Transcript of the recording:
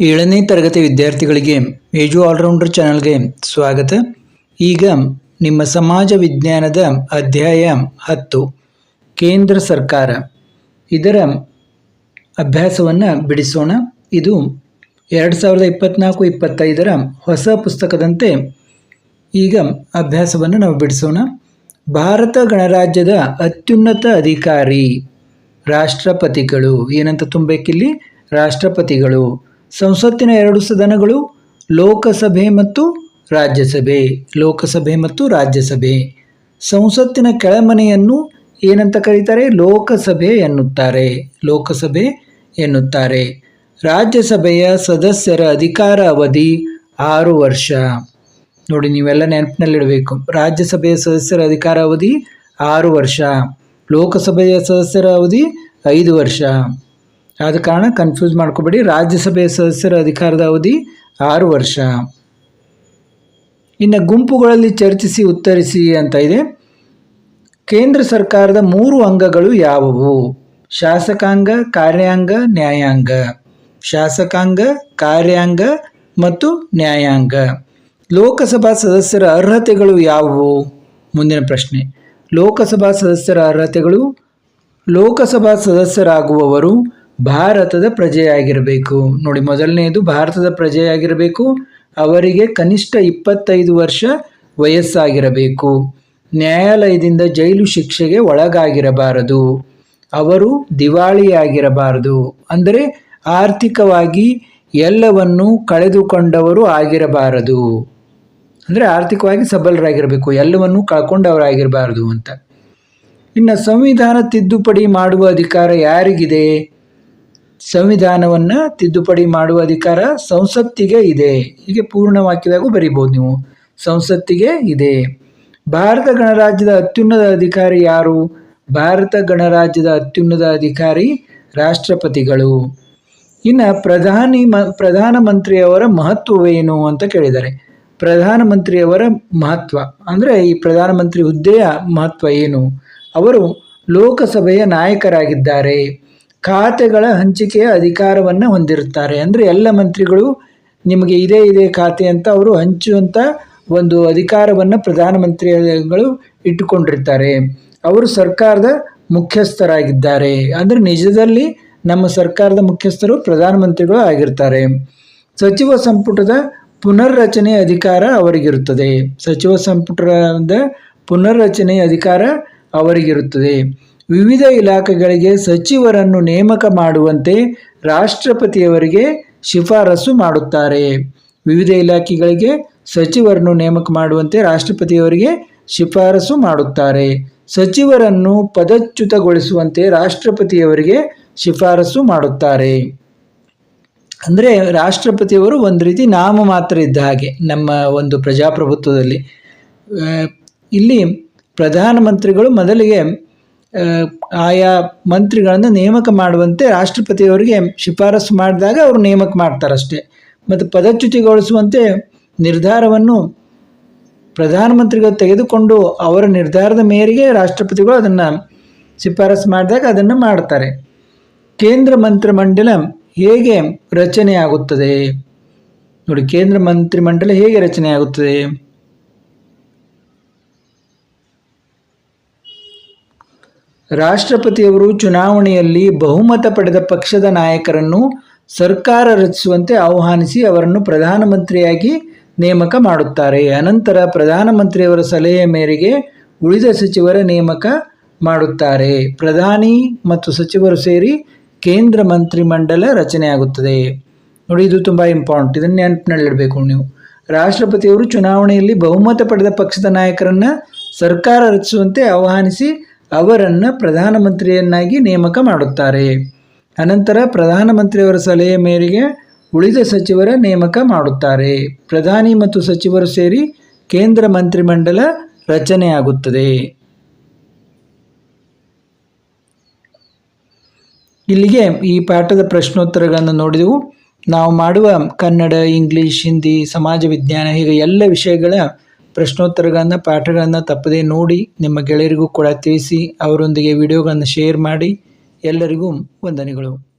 ಏಳನೇ ತರಗತಿ ವಿದ್ಯಾರ್ಥಿಗಳಿಗೆ ಏಜು ಆಲ್ರೌಂಡರ್ ಚಾನಲ್ಗೆ ಸ್ವಾಗತ. ಈಗ ನಿಮ್ಮ ಸಮಾಜ ವಿಜ್ಞಾನದ ಅಧ್ಯಾಯ ಹತ್ತು, ಕೇಂದ್ರ ಸರ್ಕಾರ. ಇದರ ಅಭ್ಯಾಸವನ್ನು ಬಿಡಿಸೋಣ. ಇದು ಎರಡು ಸಾವಿರದ ಇಪ್ಪತ್ತ್ನಾಲ್ಕು ಇಪ್ಪತ್ತೈದರ ಹೊಸ ಪುಸ್ತಕದಂತೆ ಈಗ ಅಭ್ಯಾಸವನ್ನು ನಾವು ಬಿಡಿಸೋಣ. ಭಾರತ ಗಣರಾಜ್ಯದ ಅತ್ಯುನ್ನತ ಅಧಿಕಾರಿ, ರಾಷ್ಟ್ರಪತಿಗಳು. ಏನಂತ ತುಂಬಬೇಕಿಲ್ಲಿ? ರಾಷ್ಟ್ರಪತಿಗಳು. ಸಂಸತ್ತಿನ ಎರಡು ಸದನಗಳು ಲೋಕಸಭೆ ಮತ್ತು ರಾಜ್ಯಸಭೆ. ಲೋಕಸಭೆ ಮತ್ತು ರಾಜ್ಯಸಭೆ. ಸಂಸತ್ತಿನ ಕೆಳಮನೆಯನ್ನು ಏನಂತ ಕರೀತಾರೆ? ಲೋಕಸಭೆ ಎನ್ನುತ್ತಾರೆ. ಲೋಕಸಭೆ ಎನ್ನುತ್ತಾರೆ. ರಾಜ್ಯಸಭೆಯ ಸದಸ್ಯರ ಅಧಿಕಾರ ಅವಧಿ ಆರು ವರ್ಷ. ನೋಡಿ, ನೀವೆಲ್ಲ ನೆನಪಿನಲ್ಲಿಡಬೇಕು. ರಾಜ್ಯಸಭೆಯ ಸದಸ್ಯರ ಅಧಿಕಾರ ಅವಧಿ ಆರು ವರ್ಷ. ಲೋಕಸಭೆಯ ಸದಸ್ಯರ ಅವಧಿ ಐದು ವರ್ಷ. ಆದ ಕಾರಣ ಕನ್ಫ್ಯೂಸ್ ಮಾಡ್ಕೋಬೇಡಿ. ರಾಜ್ಯಸಭೆಯ ಸದಸ್ಯರ ಅಧಿಕಾರದ ಅವಧಿ ಆರು ವರ್ಷ. ಇನ್ನು ಗುಂಪುಗಳಲ್ಲಿ ಚರ್ಚಿಸಿ, ಉತ್ತರಿಸಿ ಅಂತ ಇದೆ. ಕೇಂದ್ರ ಸರ್ಕಾರದ ಮೂರು ಅಂಗಗಳು ಯಾವುವು? ಶಾಸಕಾಂಗ, ಕಾರ್ಯಾಂಗ, ನ್ಯಾಯಾಂಗ. ಶಾಸಕಾಂಗ, ಕಾರ್ಯಾಂಗ ಮತ್ತು ನ್ಯಾಯಾಂಗ. ಲೋಕಸಭಾ ಸದಸ್ಯರ ಅರ್ಹತೆಗಳು ಯಾವುವು? ಮುಂದಿನ ಪ್ರಶ್ನೆ. ಲೋಕಸಭಾ ಸದಸ್ಯರ ಅರ್ಹತೆಗಳು ಲೋಕಸಭಾ ಸದಸ್ಯರಾಗುವವರು ಭಾರತದ ಪ್ರಜೆಯಾಗಿರಬೇಕು. ನೋಡಿ, ಮೊದಲನೆಯದು ಭಾರತದ ಪ್ರಜೆಯಾಗಿರಬೇಕು. ಅವರಿಗೆ ಕನಿಷ್ಠ ಇಪ್ಪತ್ತೈದು ವರ್ಷ ವಯಸ್ಸಾಗಿರಬೇಕು. ನ್ಯಾಯಾಲಯದಿಂದ ಜೈಲು ಶಿಕ್ಷೆಗೆ ಒಳಗಾಗಿರಬಾರದು. ಅವರು ದಿವಾಳಿಯಾಗಿರಬಾರದು. ಅಂದರೆ ಆರ್ಥಿಕವಾಗಿ ಎಲ್ಲವನ್ನು ಕಳೆದುಕೊಂಡವರು ಆಗಿರಬಾರದು. ಅಂದರೆ ಆರ್ಥಿಕವಾಗಿ ಸಬಲರಾಗಿರಬೇಕು, ಎಲ್ಲವನ್ನು ಕಳ್ಕೊಂಡವರಾಗಿರಬಾರದು ಅಂತ. ಇನ್ನು ಸಂವಿಧಾನ ತಿದ್ದುಪಡಿ ಮಾಡುವ ಅಧಿಕಾರ ಯಾರಿಗಿದೆ? ಸಂವಿಧಾನವನ್ನು ತಿದ್ದುಪಡಿ ಮಾಡುವ ಅಧಿಕಾರ ಸಂಸತ್ತಿಗೆ ಇದೆ. ಹೀಗೆ ಪೂರ್ಣ ವಾಕ್ಯದಾಗೂ ಬರಿಬೋದು ನೀವು. ಸಂಸತ್ತಿಗೆ ಇದೆ. ಭಾರತ ಗಣರಾಜ್ಯದ ಅತ್ಯುನ್ನತ ಅಧಿಕಾರಿ ಯಾರು? ಭಾರತ ಗಣರಾಜ್ಯದ ಅತ್ಯುನ್ನತ ಅಧಿಕಾರಿ ರಾಷ್ಟ್ರಪತಿಗಳು. ಇನ್ನು ಪ್ರಧಾನಿ ಮ, ಪ್ರಧಾನಮಂತ್ರಿಯವರ ಮಹತ್ವವೇನು ಅಂತ ಕೇಳಿದ್ದಾರೆ. ಪ್ರಧಾನಮಂತ್ರಿಯವರ ಮಹತ್ವ. ಅಂದರೆ ಈ ಪ್ರಧಾನಮಂತ್ರಿ ಹುದ್ದೆಯ ಮಹತ್ವ ಏನು? ಅವರು ಲೋಕಸಭೆಯ ನಾಯಕರಾಗಿದ್ದಾರೆ. ಖಾತೆಗಳ ಹಂಚಿಕೆಯ ಅಧಿಕಾರವನ್ನು ಹೊಂದಿರುತ್ತಾರೆ. ಅಂದರೆ ಎಲ್ಲ ಮಂತ್ರಿಗಳು ನಿಮಗೆ ಇದೇ ಇದೇ ಖಾತೆ ಅಂತ ಅವರು ಹಂಚುವಂಥ ಒಂದು ಅಧಿಕಾರವನ್ನು ಪ್ರಧಾನಮಂತ್ರಿಗಳು ಇಟ್ಟುಕೊಂಡಿರ್ತಾರೆ. ಅವರು ಸರ್ಕಾರದ ಮುಖ್ಯಸ್ಥರಾಗಿದ್ದಾರೆ. ಅಂದರೆ ನಿಜದಲ್ಲಿ ನಮ್ಮ ಸರ್ಕಾರದ ಮುಖ್ಯಸ್ಥರು ಪ್ರಧಾನಮಂತ್ರಿಗಳು ಆಗಿರ್ತಾರೆ. ಸಚಿವ ಸಂಪುಟದ ಪುನರ್ರಚನೆ ಅಧಿಕಾರ ಅವರಿಗಿರುತ್ತದೆ. ಸಚಿವ ಸಂಪುಟದ ಪುನರ್ರಚನೆ ಅಧಿಕಾರ ಅವರಿಗಿರುತ್ತದೆ. ವಿವಿಧ ಇಲಾಖೆಗಳಿಗೆ ಸಚಿವರನ್ನು ನೇಮಕ ಮಾಡುವಂತೆ ರಾಷ್ಟ್ರಪತಿಯವರಿಗೆ ಶಿಫಾರಸು ಮಾಡುತ್ತಾರೆ. ವಿವಿಧ ಇಲಾಖೆಗಳಿಗೆ ಸಚಿವರನ್ನು ನೇಮಕ ಮಾಡುವಂತೆ ರಾಷ್ಟ್ರಪತಿಯವರಿಗೆ ಶಿಫಾರಸು ಮಾಡುತ್ತಾರೆ. ಸಚಿವರನ್ನು ಪದಚ್ಯುತಗೊಳಿಸುವಂತೆ ರಾಷ್ಟ್ರಪತಿಯವರಿಗೆ ಶಿಫಾರಸು ಮಾಡುತ್ತಾರೆ. ಅಂದರೆ ರಾಷ್ಟ್ರಪತಿಯವರು ಒಂದು ರೀತಿ ನಾಮ ಮಾತ್ರ ಇದ್ದ ಹಾಗೆ ನಮ್ಮ ಒಂದು ಪ್ರಜಾಪ್ರಭುತ್ವದಲ್ಲಿ. ಇಲ್ಲಿ ಪ್ರಧಾನಮಂತ್ರಿಗಳು ಮೊದಲಿಗೆ ಆಯಾ ಮಂತ್ರಿಗಳನ್ನು ನೇಮಕ ಮಾಡುವಂತೆ ರಾಷ್ಟ್ರಪತಿಯವರಿಗೆ ಶಿಫಾರಸು ಮಾಡಿದಾಗ ಅವರು ನೇಮಕ ಮಾಡ್ತಾರಷ್ಟೇ. ಮತ್ತು ಪದಚ್ಯುತಿಗೊಳಿಸುವಂತೆ ನಿರ್ಧಾರವನ್ನು ಪ್ರಧಾನಮಂತ್ರಿಗಳು ತೆಗೆದುಕೊಂಡು ಅವರ ನಿರ್ಧಾರದ ಮೇರೆಗೆ ರಾಷ್ಟ್ರಪತಿಗಳು ಅದನ್ನು ಶಿಫಾರಸು ಮಾಡಿದಾಗ ಅದನ್ನು ಮಾಡ್ತಾರೆ. ಕೇಂದ್ರ ಮಂತ್ರಿಮಂಡಲ ಹೇಗೆ ರಚನೆ ಆಗುತ್ತದೆ ನೋಡಿ, ಕೇಂದ್ರ ಮಂತ್ರಿಮಂಡಲ ಹೇಗೆ ರಚನೆ ಆಗುತ್ತದೆ ರಾಷ್ಟ್ರಪತಿಯವರು ಚುನಾವಣೆಯಲ್ಲಿ ಬಹುಮತ ಪಡೆದ ಪಕ್ಷದ ನಾಯಕರನ್ನು ಸರ್ಕಾರ ರಚಿಸುವಂತೆ ಆಹ್ವಾನಿಸಿ ಅವರನ್ನು ಪ್ರಧಾನಮಂತ್ರಿಯಾಗಿ ನೇಮಕ ಮಾಡುತ್ತಾರೆ. ಅನಂತರ ಪ್ರಧಾನಮಂತ್ರಿಯವರ ಸಲಹೆಯ ಮೇರೆಗೆ ಉಳಿದ ಸಚಿವರ ನೇಮಕ ಮಾಡುತ್ತಾರೆ. ಪ್ರಧಾನಿ ಮತ್ತು ಸಚಿವರು ಸೇರಿ ಕೇಂದ್ರ ಮಂತ್ರಿಮಂಡಲ ರಚನೆಯಾಗುತ್ತದೆ. ನೋಡಿ, ಇದು ತುಂಬ ಇಂಪಾರ್ಟೆಂಟ್. ಇದನ್ನು ನೆನಪಿನಲ್ಲಿಡಬೇಕು ನೀವು. ರಾಷ್ಟ್ರಪತಿಯವರು ಚುನಾವಣೆಯಲ್ಲಿ ಬಹುಮತ ಪಡೆದ ಪಕ್ಷದ ನಾಯಕರನ್ನು ಸರ್ಕಾರ ರಚಿಸುವಂತೆ ಆಹ್ವಾನಿಸಿ ಅವರನ್ನು ಪ್ರಧಾನಮಂತ್ರಿಯನ್ನಾಗಿ ನೇಮಕ ಮಾಡುತ್ತಾರೆ. ಅನಂತರ ಪ್ರಧಾನಮಂತ್ರಿಯವರ ಸಲಹೆ ಮೇರೆಗೆ ಉಳಿದ ಸಚಿವರ ನೇಮಕ ಮಾಡುತ್ತಾರೆ. ಪ್ರಧಾನಿ ಮತ್ತು ಸಚಿವರು ಸೇರಿ ಕೇಂದ್ರ ಮಂತ್ರಿಮಂಡಲ ರಚನೆಯಾಗುತ್ತದೆ. ಇಲ್ಲಿಗೆ ಈ ಪಾಠದ ಪ್ರಶ್ನೋತ್ತರಗಳನ್ನು ನೋಡಿದೆವು. ನಾವು ಮಾಡುವ ಕನ್ನಡ, ಇಂಗ್ಲಿಷ್, ಹಿಂದಿ, ಸಮಾಜ, ವಿಜ್ಞಾನ ಹೀಗೆ ಎಲ್ಲ ವಿಷಯಗಳ ಪ್ರಶ್ನೋತ್ತರಗಳನ್ನು ಪಾಠಗಳನ್ನು ತಪ್ಪದೇ ನೋಡಿ ನಿಮ್ಮ ಗೆಳೆಯರಿಗೂ ಕೂಡ ತಿಳಿಸಿ ಅವರೊಂದಿಗೆ ವಿಡಿಯೋಗಳನ್ನು ಶೇರ್ ಮಾಡಿ ಎಲ್ಲರಿಗೂ ವಂದನೆಗಳು.